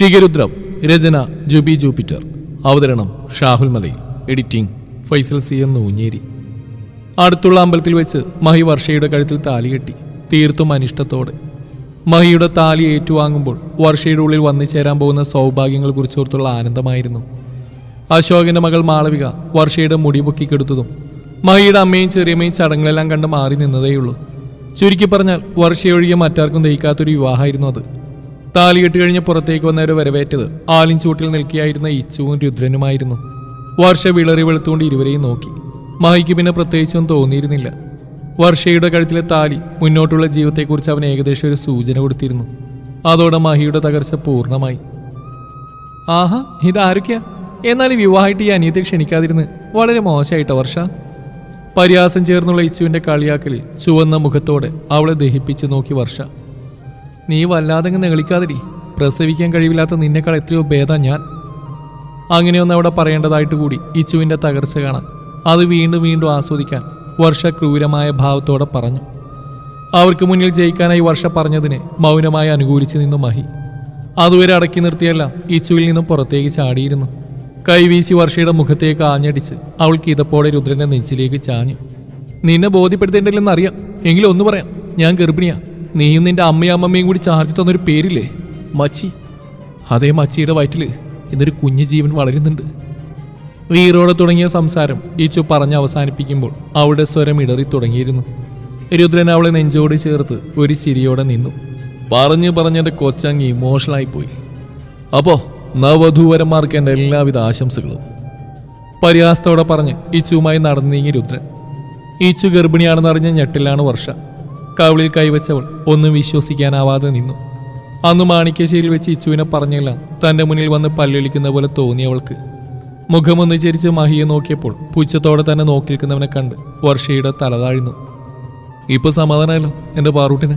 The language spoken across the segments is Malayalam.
ഷിഗരുദ്രം രചന ജുബി ജൂപ്പിറ്റർ. അവതരണം ഷാഹുൽ മലയിൽ. എഡിറ്റിംഗ് ഫൈസൽ സി എന്ന് നൂഞ്ഞേരി. അടുത്തുള്ള അമ്പലത്തിൽ വെച്ച് മഹി വർഷയുടെ കഴുത്തിൽ താലി കെട്ടി തീർത്തും അനിഷ്ടത്തോടെ. മഹിയുടെ താലി ഏറ്റുവാങ്ങുമ്പോൾ വർഷയുടെ ഉള്ളിൽ വന്നു ചേരാൻ പോകുന്ന സൗഭാഗ്യങ്ങൾ കുറിച്ചോർത്തുള്ള ആനന്ദമായിരുന്നു. അശോകന്റെ മകൾ മാളവിക വർഷയുടെ മുടി പൊക്കിക്കെടുത്തതും മഹിയുടെ അമ്മയും ചെറിയമ്മയും ചടങ്ങുകളെല്ലാം കണ്ട് മാറി നിന്നതേയുള്ളൂ. ചുരുക്കി പറഞ്ഞാൽ വർഷയൊഴികെ മറ്റാർക്കും ദഹിക്കാത്തൊരു വിവാഹമായിരുന്നു അത്. താലി കെട്ട് കഴിഞ്ഞ് പുറത്തേക്ക് വന്നവരെ വരവേറ്റത് ആലിൻ ചൂട്ടിൽ നിൽക്കിയായിരുന്ന ഇച്ചുവും രുദ്രനുമായിരുന്നു. വർഷ വിളറി വെളുത്തുകൊണ്ട് ഇരുവരെയും നോക്കി. മഹിക്ക് പിന്നെ പ്രത്യേകിച്ചൊന്നും തോന്നിയിരുന്നില്ല. വർഷയുടെ കഴുത്തിലെ താലി മുന്നോട്ടുള്ള ജീവിതത്തെക്കുറിച്ച് അവൻ ഏകദേശം ഒരു സൂചന കൊടുത്തിരുന്നു. അതോടെ മഹിയുടെ തകർച്ച പൂർണമായി. ആഹാ ഇതാരൊക്കെയാ? എന്നാൽ വിവാഹമായിട്ട് ഈ അനിയത്തെ ക്ഷണിക്കാതിരുന്ന് വളരെ മോശമായിട്ട വർഷ? പരിഹാസം ചേർന്നുള്ള ഇച്ചുവിന്റെ കളിയാക്കലിൽ ചുവന്ന മുഖത്തോടെ അവളെ ദഹിപ്പിച്ച് നോക്കി വർഷ. നീ വല്ലാതെ നെളിക്കാതിരി പ്രസവിക്കാൻ കഴിവില്ലാത്ത നിന്നെക്കാൾ എത്രയോ ഭേദം ഞാൻ. അങ്ങനെയൊന്നും അവിടെ പറയേണ്ടതായിട്ട് കൂടി ഇച്ചുവിന്റെ തകർച്ച കാണാൻ. അത് വീണ്ടും വീണ്ടും ആസ്വദിക്കാൻ വർഷ ക്രൂരമായ ഭാവത്തോടെ പറഞ്ഞു. അവർക്ക് മുന്നിൽ ജയിക്കാനായി വർഷ പറഞ്ഞതിനെ മൗനമായി അനുകൂലിച്ചു നിന്നു മഹി. അതുവരെ അടക്കി നിർത്തിയല്ല ഇച്ചുവിൽ നിന്നും പുറത്തേക്ക് ചാടിയിരുന്നു. കൈവീശി വർഷയുടെ മുഖത്തേക്ക് ആഞ്ഞടിച്ച് അവൾക്ക് ഇതപ്പോടെ രുദ്രന്റെ നെഞ്ചിലേക്ക് ചാഞ്ഞു. നിന്നെ ബോധ്യപ്പെടുത്തേണ്ടില്ലെന്ന് അറിയാം എങ്കിലും ഒന്ന് പറയാം ഞാൻ ഗർഭിണിയാ. നീയും നിന്റെ അമ്മയും അമ്മമ്മയും കൂടി ചാർജ് തന്നൊരു പേരില്ലേ? മച്ചി. അതേ മച്ചിയുടെ വയറ്റിൽ ഇന്നൊരു കുഞ്ഞു ജീവൻ വളരുന്നുണ്ട്. വീറോടെ തുടങ്ങിയ സംസാരം ഈച്ചു പറഞ്ഞ് അവസാനിപ്പിക്കുമ്പോൾ അവളുടെ സ്വരം ഇടറി തുടങ്ങിയിരുന്നു. രുദ്രൻ അവളെ നെഞ്ചോട് ചേർത്ത് ഒരു ചിരിയോടെ നിന്നു. പറഞ്ഞു പറഞ്ഞെന്റെ കൊച്ചങ്ങി ഇമോഷണലായി പോയി. അപ്പോ നവധൂവരന്മാർക്ക് എന്റെ എല്ലാവിധ ആശംസകളും. പരിഹാസത്തോടെ പറഞ്ഞ് ഇച്ചുവുമായി നടന്നു നീങ്ങി രുദ്രൻ. ഈച്ചു ഗർഭിണിയാണെന്നറിഞ്ഞ ഞെട്ടിലാണ് വർഷ. കവിളിൽ കൈവച്ചവൾ ഒന്നും വിശ്വസിക്കാനാവാതെ നിന്നു. അന്ന് മാണിക്യശ്ശേരിയിൽ വെച്ച് ഇച്ചുവിനെ പറഞ്ഞില്ല തന്റെ മുന്നിൽ വന്ന് പല്ലൊലിക്കുന്ന പോലെ തോന്നി അവൾക്ക്. മുഖമൊന്ന് മഹിയെ നോക്കിയപ്പോൾ പുച്ഛത്തോടെ തന്നെ നോക്കി നിൽക്കുന്നവനെ കണ്ട് വർഷയുടെ തലതാഴ്ന്നു ഇപ്പൊ സമാധാനമല്ലോ എന്റെ പാറൂട്ടിന്?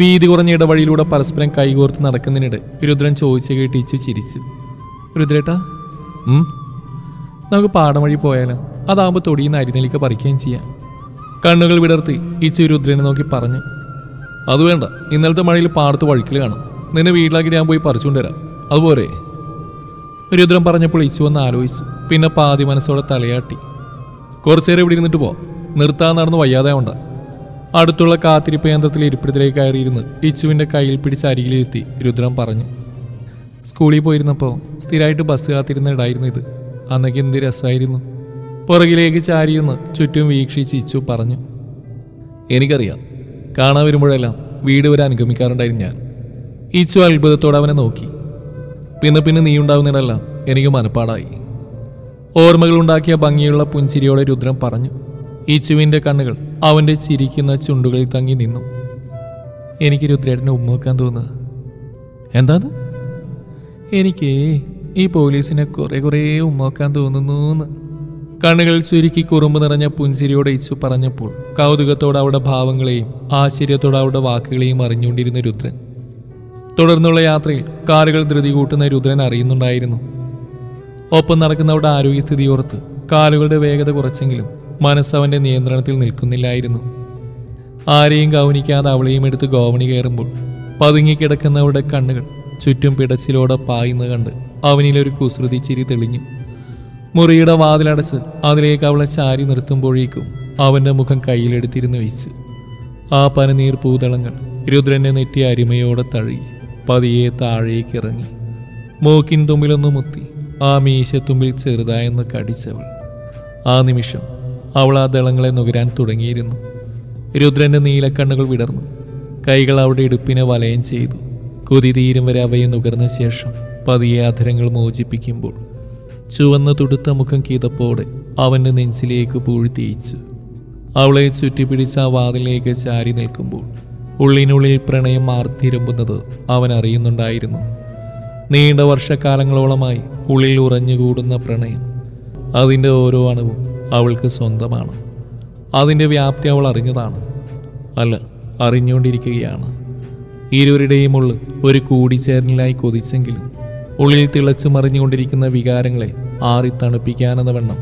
വീതി കുറഞ്ഞ ഇടവഴിയിലൂടെ പരസ്പരം കൈകോർത്ത് നടക്കുന്നതിനിടെ രുദ്രൻ ചോദിച്ചു കേട്ട് ഇച്ചു ചിരിച്ചു. രുദ്രേട്ടാ നമുക്ക് പാടം വഴി പോയാലോ? അതാകുമ്പോൾ തൊടിയിൽ നിന്ന് അരിനെലിക്ക പറിക്കുകയും ചെയ്യാം. കണ്ണുകൾ വിടർത്തി ഈ രുദ്രനെ നോക്കി പറഞ്ഞു അത് വേണ്ട ഇന്നലത്തെ മഴയിൽ പാടത്ത് വഴുക്കിൽ കാണും. നിന്നെ വീട്ടിലാക്കി ഞാൻ പോയി പറിച്ചുകൊണ്ട് അതുപോലെ രുദ്രൻ പറഞ്ഞപ്പോൾ ഇച്ചു വന്ന് ആലോചിച്ചു പിന്നെ പാതി മനസ്സോടെ തലയാട്ടി കുറച്ചേരം ഇവിടെ ഇരുന്നിട്ട് പോ നിർത്താൻ നടന്ന് വയ്യാതെ ഉണ്ട് അടുത്തുള്ള കാത്തിരിപ്പ് യന്ത്രത്തിൽ ഇരിപ്പിടത്തിലേക്ക് കയറിയിരുന്ന് ഇച്ചുവിന്റെ കയ്യിൽ പിടിച്ച് അരികിലിരുത്തി രുദ്രൻ പറഞ്ഞു സ്കൂളിൽ പോയിരുന്നപ്പോൾ സ്ഥിരമായിട്ട് ബസ് കാത്തിരുന്ന ഇടായിരുന്നു ഇത്. അന്നൊക്കെ എന്ത് രസമായിരുന്നു. പുറകിലേക്ക് ചാരിയെന്ന് ചുറ്റും വീക്ഷിച്ച് ഇച്ചു പറഞ്ഞു. എനിക്കറിയാം കാണാൻ വരുമ്പോഴെല്ലാം വീട് വരെ അനുഗമിക്കാറുണ്ടായിരുന്നു ഞാൻ. ഇച്ചു അത്ഭുതത്തോടെ അവനെ നോക്കി. പിന്നെ പിന്നെ നീ ഉണ്ടാവുന്നതിനെല്ലാം എനിക്ക് മനപ്പാടായി. ഓർമ്മകൾ ഉണ്ടാക്കിയ ഭംഗിയുള്ള പുഞ്ചിരിയോടെ രുദ്രൻ പറഞ്ഞു ഇച്ചുവിന്റെ കണ്ണുകൾ അവന്റെ ചിരിക്കുന്ന ചുണ്ടുകളിൽ തങ്ങി നിന്നു. എനിക്ക് രുദ്രേട്ടനെ ഉമ്മക്കാൻ തോന്നുന്നു. എന്താന്ന്? എനിക്ക് ഈ പോലീസിനെ കുറേ കുറേ ഉമ്മക്കാൻ തോന്നുന്നു കണ്ണുകൾ ചുരുക്കി കുറുമ്പ് നിറഞ്ഞ പുഞ്ചിരിയോടെ ഇച്ചു പറഞ്ഞപ്പോൾ കൗതുകത്തോടെ അവളുടെ ഭാവങ്ങളെയും ആശ്ചര്യത്തോടെ അവളുടെ വാക്കുകളെയും അറിഞ്ഞുകൊണ്ടിരുന്ന രുദ്രൻ. തുടർന്നുള്ള യാത്രയിൽ കാറുകൾ ധൃതി കൂട്ടുന്ന രുദ്രൻ അറിയുന്നുണ്ടായിരുന്നു. ഒപ്പം നടക്കുന്നവരുടെ ആരോഗ്യസ്ഥിതി ഓർത്ത് കാലുകളുടെ വേഗത കുറച്ചെങ്കിലും മനസ്സവന്റെ നിയന്ത്രണത്തിൽ നിൽക്കുന്നില്ലായിരുന്നു. ആരെയും ഗൗനിക്കാതെ അവളെയും എടുത്ത് ഗോവണി കയറുമ്പോൾ പതുങ്ങിക്കിടക്കുന്നവരുടെ കണ്ണുകൾ ചുറ്റും പിടച്ചിലോടെ പായുന്ന കണ്ട് അവനിലൊരു കുസൃതി ചിരി തെളിഞ്ഞു. മുറിയുടെ വാതിലടച്ച് അതിലേക്ക് അവളെ ചാരി നിർത്തുമ്പോഴേക്കും അവന്റെ മുഖം കയ്യിലെടുത്തിരുന്ന് വെച്ചു. ആ പനനീർ പൂതളങ്ങൾ രുദ്രനെ നെറ്റി അരിമയോടെ തഴുകി പതിയെ താഴേക്ക് ഇറങ്ങി മൂക്കിൻ തുമ്പിലൊന്ന് മുത്തി ആ മീശത്തുമ്പിൽ ചെറുതായെന്ന് കടിച്ചവൾ. ആ നിമിഷം അവൾ ആ ദളങ്ങളെ നുകരാൻ തുടങ്ങിയിരുന്നു. രുദ്രന്റെ നീലക്കണ്ണുകൾ വിടർന്നു. കൈകൾ അവിടെ ഇടുപ്പിനെ വലയം ചെയ്തു. കൊതി തീരും വരെ അവയെ നുകർന്ന ശേഷം പതിയെ അധരങ്ങൾ മോചിപ്പിക്കുമ്പോൾ ചുവന്ന തുടുത്ത മുഖം കീതപ്പോടെ അവന്റെ നെഞ്ചിലേക്ക് പൂഴ്ത്തിയിച്ചു അവളെ ചുറ്റിപ്പിടിച്ച ആ വാതിലേക്ക് ചാരി നിൽക്കുമ്പോൾ ഉള്ളിനുള്ളിൽ പ്രണയം മാർത്തിരമ്പുന്നത് അവൻ അറിയുന്നുണ്ടായിരുന്നു. നീണ്ട വർഷക്കാലങ്ങളോളമായി ഉള്ളിൽ ഉറഞ്ഞുകൂടുന്ന പ്രണയം അതിന്റെ ഓരോ അണുവും അവൾക്ക് സ്വന്തമാണ്. അതിന്റെ വ്യാപ്തി അവൾ അറിഞ്ഞതാണ്. അല്ല അറിഞ്ഞുകൊണ്ടിരിക്കുകയാണ്. ഇരുവരുടെയും ഉള്ളിൽ ഒരു കൂടിച്ചേരലിനായി കൊതിച്ചെങ്കിലും ഉള്ളിൽ തിളച്ചു മറിഞ്ഞുകൊണ്ടിരിക്കുന്ന വികാരങ്ങളെ ആറി തണുപ്പിക്കാനെന്ന വണ്ണം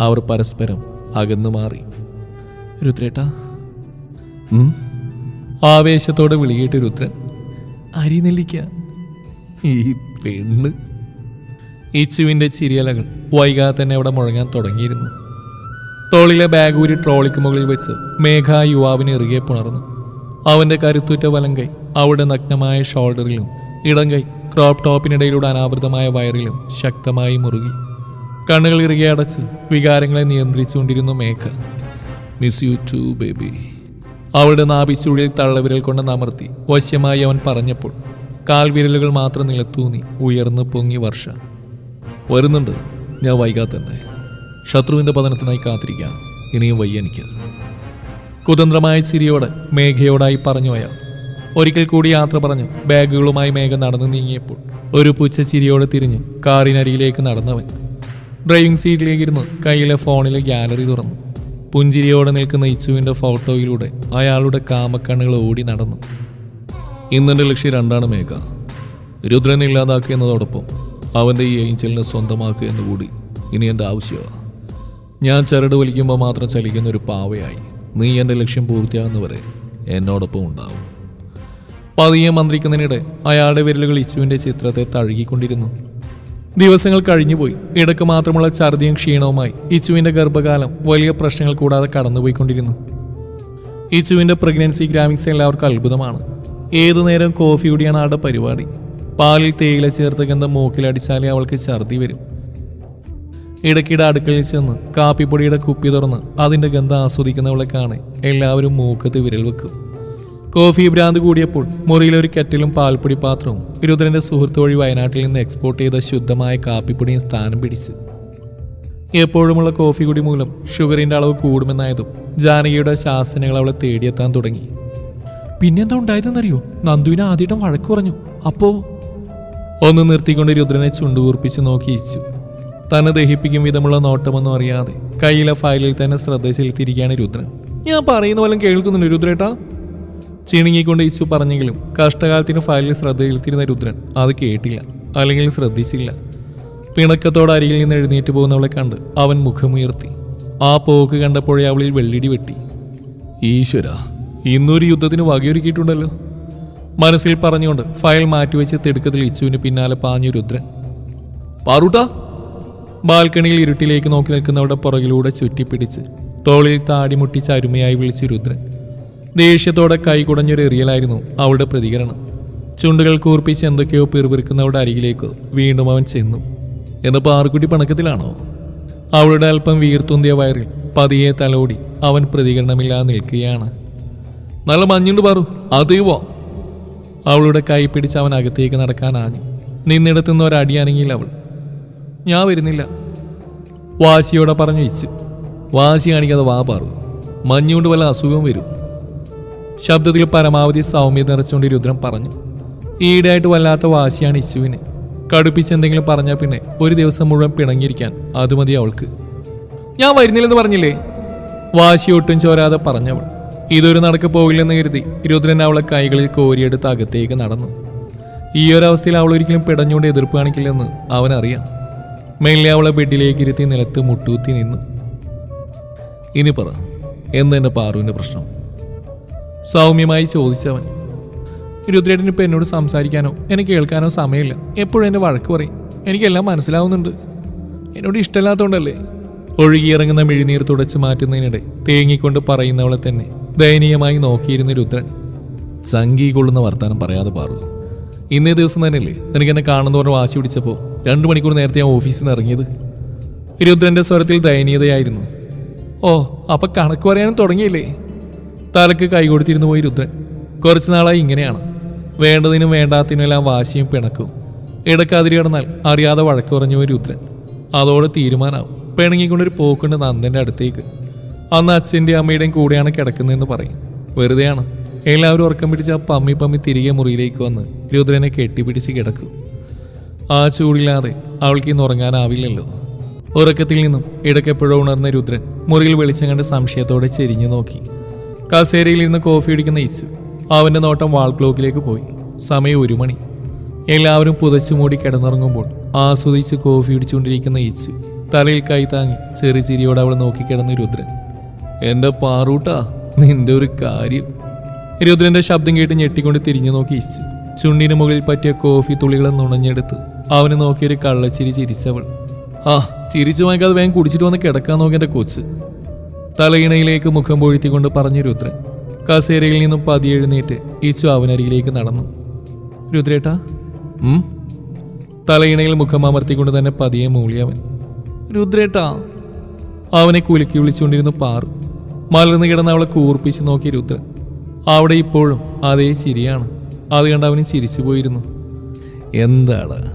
അവർ പരസ്പരം അകന്നു മാറി. രുദ്രേട്ടാ ആവേശത്തോടെ വിളിയിട്ട് രുദ്രൻ അരിനെല്ലിക്ക ഈ പെണ്ണ്. ഇച്ചുവിന്റെ ചിരിയലകൾ വൈകാതെ തന്നെ അവിടെ മുഴങ്ങാൻ തുടങ്ങിയിരുന്നു. തോളിലെ ബാഗ് ഊരി ട്രോളിക്ക് മുകളിൽ വെച്ച് മേഘ യുവാവിനെ ഇറുകെ പുണർന്നു. അവന്റെ കരുത്തുറ്റ വലങ്കൈ അവളുടെ നഗ്നമായ ഷോൾഡറിലും ഇടം കൈ ക്രോപ്പ് ടോപ്പിനിടയിലൂടെ അനാവൃതമായ വയറിലും ശക്തമായി മുറുകി. കണ്ണുകൾ ഇറുകെ അടച്ച് വികാരങ്ങളെ നിയന്ത്രിച്ചുകൊണ്ടിരുന്നു Megha. Miss you too baby അവളുടെ നാഭിച്ചുഴിയിൽ തള്ളവിരൽ കൊണ്ട് നമർത്തി. വശ്യമായി അവൻ പറഞ്ഞപ്പോൾ കാൽവിരലുകൾ മാത്രം നിലത്തൂന്നി ഉയർന്നു പൊങ്ങി വർഷ. വരുന്നുണ്ട്. ഞാൻ വൈകാതെ തന്നെ ശത്രുവിന്റെ പതനത്തിനായി കാത്തിരിക്കാം. ഇനിയും വയ്യ എനിക്ക്. കുതന്ത്രമായ ചിരിയോടെ മേഘയോടായി പറഞ്ഞു അയാൾ. ഒരിക്കൽ കൂടി യാത്ര പറഞ്ഞു. ബാഗുകളുമായി മേഘം നടന്നു നീങ്ങിയപ്പോൾ ഒരു പുച്ഛ ചിരിയോടെ തിരിഞ്ഞു കാറിനരിയിലേക്ക് നടന്നവൻ. ഡ്രൈവിംഗ് സീറ്റിലേക്ക് ഇരുന്ന് കയ്യിലെ ഫോണിലെ ഗാലറി തുറന്നു. പുഞ്ചിരിയോടെ നിൽക്കുന്ന ഇച്ചുവിന്റെ ഫോട്ടോയിലൂടെ അയാളുടെ കാമക്കണ്ണുകൾ ഓടി നടന്നു. ഇന്നെന്റെ ലക്ഷ്യം രണ്ടാണ് മേഘ. രുദ്രനെ ഇല്ലാതാക്കുക എന്നതോടൊപ്പം അവന്റെ ഈ ഏഞ്ചലിനെ സ്വന്തമാക്കുക എന്നുകൂടി ഇനി എന്റെ ആവശ്യമാണ് ഞാൻ ചരട് വലിക്കുമ്പോൾ മാത്രം ചലിക്കുന്ന ഒരു പാവയായി. നീ എന്റെ ലക്ഷ്യം പൂർത്തിയാകുന്നവരെ എന്നോടൊപ്പം ഉണ്ടാവും. പതിയെ മന്ത്രിക്കുന്നതിനിടെ അയാളുടെ വിരലുകൾ ഇച്ചുവിന്റെ ചിത്രത്തെ തഴുകിക്കൊണ്ടിരുന്നു. ദിവസങ്ങൾ കഴിഞ്ഞുപോയി. ഇടയ്ക്ക് മാത്രമുള്ള ഛർദിയും ക്ഷീണവുമായി ഇച്ചുവിന്റെ ഗർഭകാലം വലിയ പ്രശ്നങ്ങൾ കൂടാതെ കടന്നുപോയിക്കൊണ്ടിരുന്നു. ഇച്ചുവിന്റെ പ്രഗ്നൻസി ഗ്രാമിക്സ് എല്ലാവർക്കും അത്ഭുതമാണ്. ഏതു നേരം കോഫി കുടിയാണ് ആളുടെ പരിപാടി. പാലിൽ തേയില ചേർത്ത് ഗന്ധം മൂക്കിലടിച്ചാലേ അവൾക്ക് ഛർദി വരും. ഇടയ്ക്കിടെ അടുക്കളയിൽ ചെന്ന് കാപ്പിപ്പൊടിയുടെ കുപ്പി തുറന്ന് അതിന്റെ ഗന്ധം ആസ്വദിക്കുന്നവളെ കാണെ എല്ലാവരും മൂക്കത്ത് വിരൽ വെക്കും. കോഫി ഭ്രാന്ത് കൂടിയപ്പോൾ മുറിയിലെ ഒരു കെറ്റിലും പാൽപ്പൊടി പാത്രവും രുദ്രന്റെ സുഹൃത്ത് വഴി വയനാട്ടിൽ നിന്ന് എക്സ്പോർട്ട് ചെയ്ത ശുദ്ധമായ കാപ്പിപ്പൊടിയും സ്ഥാനം പിടിച്ച്. എപ്പോഴുമുള്ള കോഫി കുടി മൂലം ഷുഗറിന്റെ അളവ് കൂടുമെന്നായതും ജാനകിയുടെ ശാസനകൾ അവളെ തേടിയെത്താൻ തുടങ്ങി. പിന്നെന്താ ഉണ്ടായതെന്നറിയോ? നന്ദുവിനെ ആദ്യം വഴക്ക് പറഞ്ഞു അപ്പോ? ഒന്ന് നിർത്തിക്കൊണ്ട് രുദ്രനെ ചുണ്ടുകൂർപ്പിച്ച് നോക്കി ഇച്ചു തന്നെ ദഹിപ്പിക്കും വിധമുള്ള നോട്ടമൊന്നും അറിയാതെ കയ്യിലെ ഫയലിൽ തന്നെ ശ്രദ്ധ ചെലുത്തിയിരിക്കുകയാണ് രുദ്രൻ ഞാൻ പറയുന്ന പോലും കേൾക്കുന്നുണ്ട് രുദ്രേട്ടാ ചിണുങ്ങിക്കൊണ്ട് ഇച്ചു പറഞ്ഞെങ്കിലും കഷ്ടകാലത്തിന് ഫയലിൽ ശ്രദ്ധ ചെലുത്തിയിരുന്ന രുദ്രൻ അത് കേട്ടില്ല അല്ലെങ്കിൽ ശ്രദ്ധിച്ചില്ല. പിണക്കത്തോടെ അരികിൽ നിന്ന് എഴുന്നേറ്റ് പോകുന്നവളെ കണ്ട് അവൻ മുഖമുയർത്തി. ആ പോക്ക് കണ്ടപ്പോഴേ അവളിൽ വെള്ളിടി വെട്ടി. ഈശ്വര ഇന്നൊരു യുദ്ധത്തിന് വകയൊരുക്കിയിട്ടുണ്ടല്ലോ. മനസ്സിൽ പറഞ്ഞുകൊണ്ട് ഫയൽ മാറ്റിവെച്ച് തിടുക്കത്തിൽ ഇച്ചുവിന് പിന്നാലെ പാഞ്ഞു രുദ്രൻ. പാറൂട്ടാ. ബാൽക്കണിയിൽ ഇരുട്ടിലേക്ക് നോക്കി നിൽക്കുന്നവരുടെ പുറകിലൂടെ ചുറ്റിപ്പിടിച്ച് തോളിൽ താടിമുട്ടിച്ച് അരുമയായി വിളിച്ചു രുദ്രൻ. ദേഷ്യത്തോടെ കൈ കുടഞ്ഞൊരു എറിയലായിരുന്നു അവളുടെ പ്രതികരണം. ചുണ്ടുകൾ കൂർപ്പിച്ച് എന്തൊക്കെയോ പിറുപിറുക്കുന്നവരുടെ അരികിലേക്ക് വീണ്ടും അവൻ ചെന്നു. എന്ന് പാറുക്കുട്ടി പണക്കത്തിലാണോ? അവളുടെ അല്പം വീർത്തുന്തിയ വയറിൽ പതിയെ തലോടി അവൻ പ്രതികരണമില്ലാതെ നിൽക്കുകയാണ്. നല്ല മഞ്ഞുണ്ട് പാറു അതീവോ അവളുടെ കൈ പിടിച്ച് അവൻ അകത്തേക്ക് നടക്കാനാഞ്ഞു നിന്നിടത്തു അനങ്ങിയില്ല അവൾ. ഞാൻ വരുന്നില്ല. വാശിയോടെ പറഞ്ഞു വെച്ചു വാശി കാണിക്കാതെ വാ പാറു. മഞ്ഞുകൊണ്ട് വല്ല അസുഖം വരും. ശബ്ദത്തിൽ പരമാവധി സൗമ്യത നിറച്ചുകൊണ്ട് രുദ്രൻ പറഞ്ഞു ഈടായിട്ട് വല്ലാത്ത വാശിയാണ് ഇശുവിന്. കടുപ്പിച്ച് എന്തെങ്കിലും പറഞ്ഞാൽ പിന്നെ ഒരു ദിവസം മുഴുവൻ പിണങ്ങിയിരിക്കാൻ അത് മതി അവൾക്ക്. ഞാൻ വരുന്നില്ലെന്ന് പറഞ്ഞില്ലേ? വാശി ഒട്ടും ചോരാതെ പറഞ്ഞവൾ ഇതൊരു നടക്ക് പോകില്ലെന്ന് കരുതി രുദ്രൻ അവളെ കൈകളിൽ കോരിയെടുത്ത് അകത്തേക്ക് നടന്നു. ഈ ഒരു അവസ്ഥയിൽ അവൾ ഒരിക്കലും പിടഞ്ഞുകൊണ്ട് എതിർപ്പ് കാണിക്കില്ലെന്ന് അവനറിയാം. മെല്ലെ അവളെ ബെഡിലേക്ക് ഇരുത്തി നിലത്ത് മുട്ടൂത്തി നിന്നു. ഇനി പറ എന്നെ പാറുവിന്റെ പ്രശ്നം? സൗമ്യമായി ചോദിച്ചവൻ ഇരുപത്തിരേട്ടിന് ഇപ്പം എന്നോട് സംസാരിക്കാനോ എന്നെ കേൾക്കാനോ സമയമില്ല. എപ്പോഴും എന്നെ വഴക്ക് പറയും. എനിക്കെല്ലാം മനസ്സിലാവുന്നുണ്ട്. എന്നോട് ഇഷ്ടമില്ലാത്തതുകൊണ്ടല്ലേ ഒഴുകിയിറങ്ങുന്ന മിഴിനീർ തുടച്ചു മാറ്റുന്നതിനിടെ തേങ്ങിക്കൊണ്ട് പറയുന്നവളെ തന്നെ ദയനീയമായി നോക്കിയിരുന്ന രുദ്രൻ ചങ്കി കൊള്ളുന്ന വർത്താനം പറയാതെ പാറു ഇന്നേ ദിവസം തന്നെയല്ലേ നിനക്ക് എന്നെ കാണുന്ന പറഞ്ഞ വാശി പിടിച്ചപ്പോൾ രണ്ടു മണിക്കൂർ നേരത്തെ ഞാൻ ഓഫീസിൽ നിന്ന് ഇറങ്ങിയത്? രുദ്രന്റെ സ്വരത്തിൽ ദയനീയതയായിരുന്നു. ഓ അപ്പൊ കണക്ക് പറയാനും തുടങ്ങിയില്ലേ? തലക്ക് കൈ കൊടുത്തിരുന്നു പോയി രുദ്രൻ. കുറച്ചു നാളായി ഇങ്ങനെയാണ്. വേണ്ടതിനും വേണ്ടാത്തതിനുമെല്ലാം വാശിയും പിണക്കും. ഇടക്കാതിരി കടന്നാൽ അറിയാതെ വഴക്ക് പറഞ്ഞു പോയി രുദ്രൻ. അതോടെ തീരുമാനമാവും പിണങ്ങിക്കൊണ്ടൊരു പോക്കുണ്ട് നന്ദന്റെ അടുത്തേക്ക്. അന്ന് അച്ഛന്റെയും അമ്മയുടെയും കൂടെയാണ് കിടക്കുന്നതെന്ന് പറയും. വെറുതെയാണ്. എല്ലാവരും ഉറക്കം പിടിച്ച് ആ പമ്മി പമ്മി തിരികെ മുറിയിലേക്ക് വന്ന് രുദ്രനെ കെട്ടിപ്പിടിച്ച് കിടക്കും. ആ ചൂടില്ലാതെ അവൾക്ക് ഇന്ന് ഉറങ്ങാനാവില്ലല്ലോ. ഉറക്കത്തിൽ നിന്നും ഇടയ്ക്കെപ്പോഴോ ഉണർന്ന രുദ്രൻ മുറിയിൽ വെളിച്ചം കണ്ട് സംശയത്തോടെ ചെരിഞ്ഞു നോക്കി. കസേരയിൽ ഇരുന്ന് കോഫി അടിക്കുന്ന ഇച്ചു അവന്റെ നോട്ടം വാൾ ക്ലോക്കിലേക്ക് പോയി. സമയം ഒരു മണി. എല്ലാവരും പുതച്ചു മൂടി കിടന്നിറങ്ങുമ്പോൾ ആസ്വദിച്ച് കോഫി ഇടിച്ചുകൊണ്ടിരിക്കുന്ന ഇച്ചു തലയിൽ കൈ താങ്ങി ചെറിയ ചിരിയോടെ അവൾ നോക്കിക്കിടന്ന് രുദ്രൻ. എന്റെ പാറൂട്ടാ? നിന്റെ ഒരു കാര്യം. രുദ്രന്റെ ശബ്ദം കേട്ട് ഞെട്ടിക്കൊണ്ട് തിരിഞ്ഞു നോക്കി ഇച്ചു ചുണ്ടിന് മുകളിൽ പറ്റിയ കോഫി തുള്ളികളെ നുണഞ്ഞെടുത്ത് അവന് നോക്കിയൊരു കള്ളച്ചിരി ചിരിച്ചവൾ. ആ ചിരിച്ചു വാങ്ങിക്കാതെ വേഗം കുടിച്ചിട്ട് വന്ന് കിടക്കാൻ നോക്കി എന്റെ കൊച്ച്. തലയിണയിലേക്ക് മുഖം പൊഴുത്തിക്കൊണ്ട് പറഞ്ഞു രുദ്രൻ. കസേരയിൽ നിന്നും പതിയെഴുന്നേറ്റ് ഈച്ചു അവനരികിലേക്ക് നടന്നു. രുദ്രേട്ടാ തലയിണയിൽ മുഖം അമർത്തിക്കൊണ്ട് തന്നെ പതിയെ മൂളിയവൻ. രുദ്രേട്ടാ. അവനെ കുലുക്കി വിളിച്ചുകൊണ്ടിരുന്നു പാറു. മലർന്നു കിടന്ന് അവളെ കൂർപ്പിച്ച് നോക്കി രുദ്രൻ. അവിടെ ഇപ്പോഴും അതേ ചിരിയാണ്. അത് കണ്ട് അവന് ചിരിച്ചു പോയിരുന്നു. എന്താണ്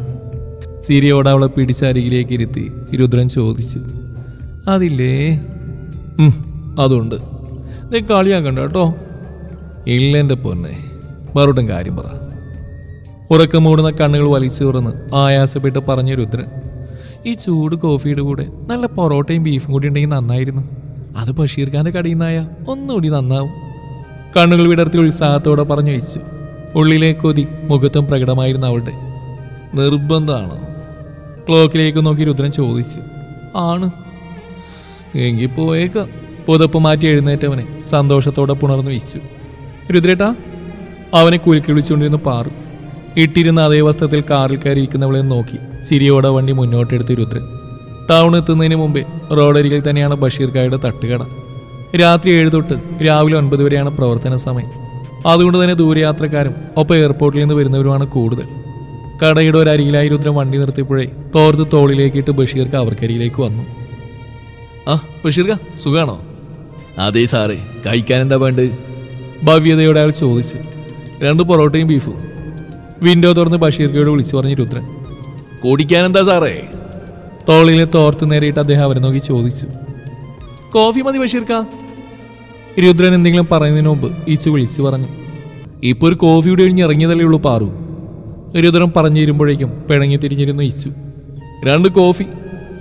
ചിരിയോടെ അവളെ പിടിച്ച അരികിലേക്ക് ഇരുത്തി രുദ്രൻ ചോദിച്ചു. അതില്ലേ? അതുണ്ട്. നീ കളിയാക്കണ്ട കേട്ടോ. ഇല്ല എന്റെ പൊന്നെ. വേറൊട്ടും കാര്യം പറ. ഉറക്കം മൂടുന്ന കണ്ണുകൾ വലിച്ചു തുറന്ന് ആയാസപ്പെട്ട് പറഞ്ഞു രുദ്രൻ ഈ ചൂട് കോഫിയുടെ കൂടെ നല്ല പൊറോട്ടയും ബീഫും കൂടി ഉണ്ടെങ്കിൽ നന്നായിരുന്നു. അത് ബഷീർ ഖാന്റെ കടയിൽ നിന്നായ ഒന്നുകൂടി നന്നാവും. കണ്ണുകൾ വിടർത്തി ഉത്സാഹത്തോടെ പറഞ്ഞു വെച്ചു. ഉള്ളിലെ കൊതി മുഖത്തും പ്രകടമായിരുന്നു അവളുടെ. നിർബന്ധമാണ് ക്ലോക്കിലേക്ക് നോക്കി രുദ്രൻ ചോദിച്ചു. ആണ്. എങ്കിൽ പോയേക്കാം പുതപ്പ് മാറ്റി എഴുന്നേറ്റവനെ സന്തോഷത്തോടെ പുണർന്നു വീച്ചു രുദ്രേട്ടാ അവനെ കുലുക്കി വിളിച്ചുകൊണ്ടിരുന്ന പാറു ഇട്ടിരുന്ന അതേ വസ്ത്രത്തിൽ കാറിൽ കയറിയിരിക്കുന്നവളെ നോക്കി ചിരിയോടെ വണ്ടി മുന്നോട്ടെടുത്ത് രുദ്രൻ. ടൗൺ എത്തുന്നതിന് മുമ്പേ റോഡരികിൽ തന്നെയാണ് ബഷീർ ബഷീർക്കായുടെ തട്ടുകട. രാത്രി ഏഴ് തൊട്ട് രാവിലെ ഒൻപത് വരെയാണ് പ്രവർത്തന സമയം. അതുകൊണ്ട് തന്നെ ദൂരയാത്രക്കാരും ഒപ്പം എയർപോർട്ടിൽ നിന്ന് വരുന്നവരുമാണ് കൂടുതൽ. കടയുടെ ഒരു അരികിലായി രുദ്രൻ വണ്ടി നിർത്തിയപ്പോഴേ തോർത്ത് തോളിലേക്കിട്ട് ബഷീർക്ക് അവർക്കരിയിലേക്ക് വന്നു. ആ ബഷീർക്ക സുഖാണോ? അതെ സാറേ കഴിക്കാൻ എന്താ വേണ്ടത്? ഭവ്യതയോടെ അയാൾ ചോദിച്ച്. രണ്ട് പൊറോട്ടയും ബീഫും. വിൻഡോ തുറന്ന് ബഷീർക്കയോട് വിളിച്ചു പറഞ്ഞു രുദ്രൻ. കുടിക്കാൻ എന്താ സാറേ? തോളിലെ തോർത്ത് നേരിട്ട് അദ്ദേഹം അവരെ നോക്കി ചോദിച്ചു. കോഫി മതി ബഷീർക്ക രുദ്രൻ എന്തെങ്കിലും പറയുന്നതിന് മുമ്പ് ഈച്ചു വിളിച്ചു പറഞ്ഞു. ഇപ്പൊ ഒരു കോഫിയുടെ കഴിഞ്ഞ് ഇറങ്ങിയതല്ലേ ഉള്ളൂ പാറു. രുദ്രൻ പറഞ്ഞു തരുമ്പോഴേക്കും പിണങ്ങി തിരിഞ്ഞിരുന്നു ഈച്ചു. രണ്ട് കോഫി.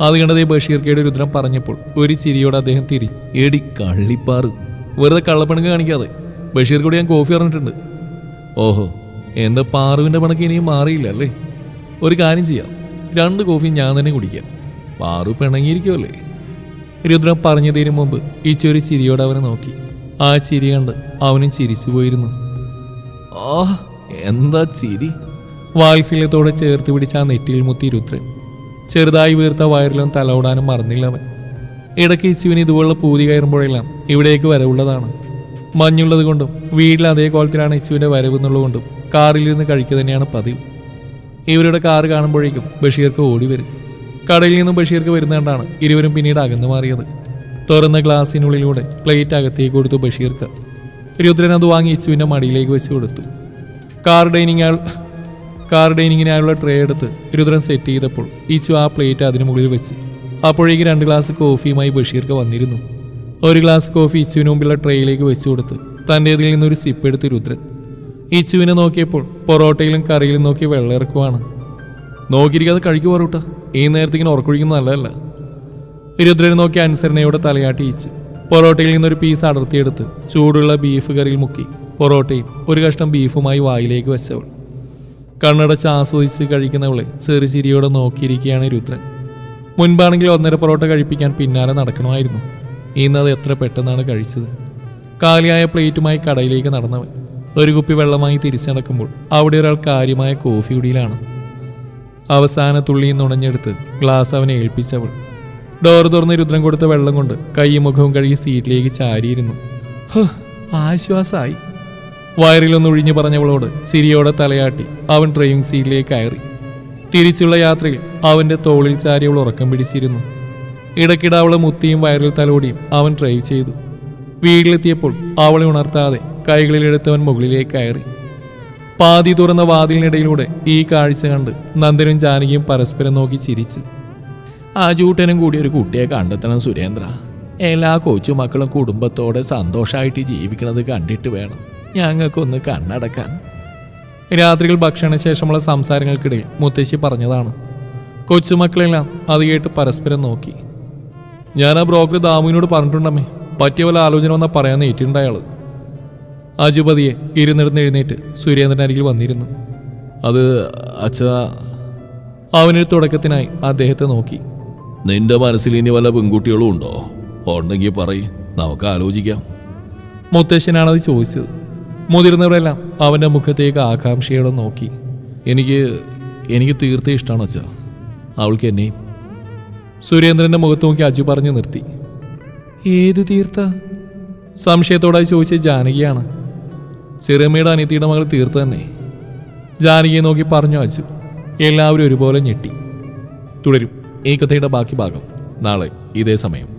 അത് കണ്ടതേ ബഷീർക്കയുടെ രുദ്രം പറഞ്ഞപ്പോൾ ഒരു ചിരിയോട് അദ്ദേഹം തിരി എടി കള്ളിപ്പാറ്. വെറുതെ കള്ളപ്പണക്ക് കാണിക്കാതെ. ബഷീർ ബഷീർക്കോട് ഞാൻ കോഫി പറഞ്ഞിട്ടുണ്ട്. ഓഹോ എന്താ പാറുവിന്റെ പണക്ക് ഇനിയും മാറിയില്ല അല്ലേ? ഒരു കാര്യം ചെയ്യാം. രണ്ട് കോഫി ഞാൻ തന്നെ കുടിക്കാം. പാറു പിണങ്ങിയിരിക്കുമല്ലേ രുദ്രം പറഞ്ഞു തീരും മുമ്പ് ഈ ചെറിയ ചിരിയോട് അവനെ നോക്കി. ആ ചിരി കണ്ട് അവനും ചിരിച്ചു പോയിരുന്നു. ആ എന്താ ചിരി? വാത്സല്യത്തോടെ ചേർത്ത് പിടിച്ച ആ നെറ്റിയിൽ മുത്തി രുദ്രൻ ചെറുതായി വീർത്ത വയറിലും തലോടാനും മറന്നില്ല അവൻ. ഇടയ്ക്ക് ഇശുവിന് ഇതുപോലുള്ള പൂതി കയറുമ്പോഴെല്ലാം ഇവിടേക്ക് വരവുള്ളതാണ്. മഞ്ഞുള്ളത് കൊണ്ടും വീട്ടിൽ അതേ കോലത്തിലാണ് ഇച്ചുവിന്റെ വരവെന്നുള്ളതുകൊണ്ടും കാറിലിരുന്ന് കഴിക്കുക തന്നെയാണ് പതിവ്. ഇവരുടെ കാറ് കാണുമ്പോഴേക്കും ബഷീർക്ക് ഓടി വരും. കടയിൽ നിന്നും ബഷീർക്ക് വരുന്നതുകൊണ്ടാണ് ഇരുവരും പിന്നീട് അകന്നു മാറിയത്. തുറന്ന ഗ്ലാസ്സിനുള്ളിലൂടെ പ്ലേറ്റ് അകത്തേക്ക് കൊടുത്തു ബഷീർക്ക്. രുദ്രൻ അത് വാങ്ങി ഇശുവിന്റെ മടിയിലേക്ക് വെച്ച് കൊടുത്തു. കാർ ഡൈനിങ് ആൾ കാർ ഡൈനിങ്ങിനായുള്ള ട്രേ എടുത്ത് രുദ്രൻ സെറ്റ് ചെയ്തപ്പോൾ ഈച്ചു ആ പ്ലേറ്റ് അതിന് മുകളിൽ വെച്ച്. അപ്പോഴേക്ക് രണ്ട് ഗ്ലാസ് കോഫിയുമായി ബഷീർക്ക് വന്നിരുന്നു. ഒരു ഗ്ലാസ് കോഫി ഇച്ചുവിന് മുമ്പിലുള്ള ട്രേയിലേക്ക് വെച്ചു കൊടുത്ത് തന്റെതിൽ നിന്നൊരു സിപ്പ് എടുത്ത് രുദ്രൻ. ഇച്ചുവിനെ നോക്കിയപ്പോൾ പൊറോട്ടയിലും കറിയിലും നോക്കി വെള്ളം ഇറക്കുവാണ്. നോക്കിയിരിക്കാതെ കഴിക്കു പറൂട്ട. ഈ നേരത്തേക്കിന് ഉറക്കൊഴിക്കുന്ന നല്ലതല്ല. രുദ്രനെ നോക്കി അനുസരണയോടെ തലയാട്ടി ഈച്ചു പൊറോട്ടയിൽ നിന്നൊരു പീസ് അടർത്തിയെടുത്ത് ചൂടുള്ള ബീഫ് കറിയിൽ മുക്കി പൊറോട്ടയും ഒരു കഷ്ണം ബീഫുമായി വായിലേക്ക് വെച്ചവൾ. കണ്ണടച്ച് ആസ്വദിച്ച് കഴിക്കുന്നവളെ ചെറു ചിരിയോടെ നോക്കിയിരിക്കുകയാണ് രുദ്രൻ. മുൻപാണെങ്കിൽ ഒന്നര പൊറോട്ട കഴിപ്പിക്കാൻ പിന്നാലെ നടക്കണമായിരുന്നു. ഇന്നത് എത്ര പെട്ടെന്നാണ് കഴിച്ചത്. കാലിയായ പ്ലേറ്റുമായി കടയിലേക്ക് നടന്നവൻ ഒരു കുപ്പി വെള്ളമായി തിരിച്ചു നടക്കുമ്പോൾ അവിടെ ഒരാൾ കാര്യമായ കോഫി കുടിയിലാണ്. അവസാന തുള്ളിയും നുണഞ്ഞെടുത്ത് ഗ്ലാസ് അവനെ ഏൽപ്പിച്ചവൾ. ഡോർ തുറന്ന് രുദ്രൻ കൊടുത്ത വെള്ളം കൊണ്ട് കൈയും മുഖവും കഴുകി സീറ്റിലേക്ക് ചാരിയിരുന്നു. ഹ്, ആശ്വാസായി. വയറിലൊന്ന് ഒഴിഞ്ഞു പറഞ്ഞവളോട് ചിരിയോടെ തലയാട്ടി അവൻ ഡ്രൈവിംഗ് സീറ്റിലേക്ക് കയറി. തിരിച്ചുള്ള യാത്രയിൽ അവന്റെ തോളിൽ ചാരിയവൾ ഉറക്കം പിടിച്ചിരുന്നു. ഇടയ്ക്കിടെ അവളെ മുത്തിയും വയറിൽ തലോടിയും അവൻ ഡ്രൈവ് ചെയ്തു. വീട്ടിലെത്തിയപ്പോൾ അവളെ ഉണർത്താതെ കൈകളിലെടുത്തവൻ മുകളിലേക്ക് കയറി. പാതി തുറന്ന വാതിലിനിടയിലൂടെ ഈ കാഴ്ച കണ്ട് നന്ദനും ജാനകിയും പരസ്പരം നോക്കി ചിരിച്ചു. ആ ചൂട്ടനും കൂടി ഒരു കുട്ടിയെ കണ്ടെത്തണം സുരേന്ദ്ര. എല്ലാ കൊച്ചുമക്കളും കുടുംബത്തോടെ സന്തോഷമായിട്ട് ജീവിക്കുന്നത് കണ്ടിട്ട് വേണം. ഞങ്ങൾക്കൊന്ന് കണ്ണടക്കാൻ. രാത്രിയിൽ ഭക്ഷണശേഷമുള്ള സംസാരങ്ങൾക്കിടയിൽ മുത്തശ്ശി പറഞ്ഞതാണ്. കൊച്ചുമക്കളെല്ലാം അത് കേട്ട് പരസ്പരം നോക്കി. ഞാൻ ആ ബ്രോക്കർ ദാമുവിനോട് പറഞ്ഞിട്ടുണ്ടമ്മേ പറ്റിയ പോലെ ആലോചന വന്നാൽ പറയാൻ ഏറ്റിട്ടുണ്ട് അജുപതിയെ ഇരുന്നിടന്ന് എഴുന്നേറ്റ് സുരേന്ദ്രൻ അരികിൽ വന്നിരുന്നു. അത് അച്ഛ. അവനൊരു തുടക്കത്തിനായി അദ്ദേഹത്തെ നോക്കി. നിന്റെ മനസ്സിൽ ഇനി വല്ല പെൺകുട്ടികളും ഉണ്ടോ? ഉണ്ടെങ്കിൽ പറയും നമുക്ക് ആലോചിക്കാം. മുത്തശ്ശനാണത് ചോദിച്ചത്. മുതിർന്നവരെല്ലാം അവന്റെ മുഖത്തേക്ക് ആകാംക്ഷയോടെ നോക്കി. എനിക്ക് എനിക്ക് തീർത്ത ഇഷ്ടമാണ് അച്ഛ. അവൾക്ക് എന്നെയും സുരേന്ദ്രന്റെ മുഖത്ത് നോക്കി അജു പറഞ്ഞു നിർത്തി. ഏത് തീർത്ത? സംശയത്തോടായി ചോദിച്ച ജാനകിയാണ്. ചെറുമ്മയുടെ അനിയത്തിയുടെ മകൾ തീർത്ത തന്നെ. ജാനകിയെ നോക്കി പറഞ്ഞു അജു. എല്ലാവരും ഒരുപോലെ ഞെട്ടി. തുടരും. ഈ കഥയുടെ ബാക്കി ഭാഗം. നാളെ ഇതേ സമയം.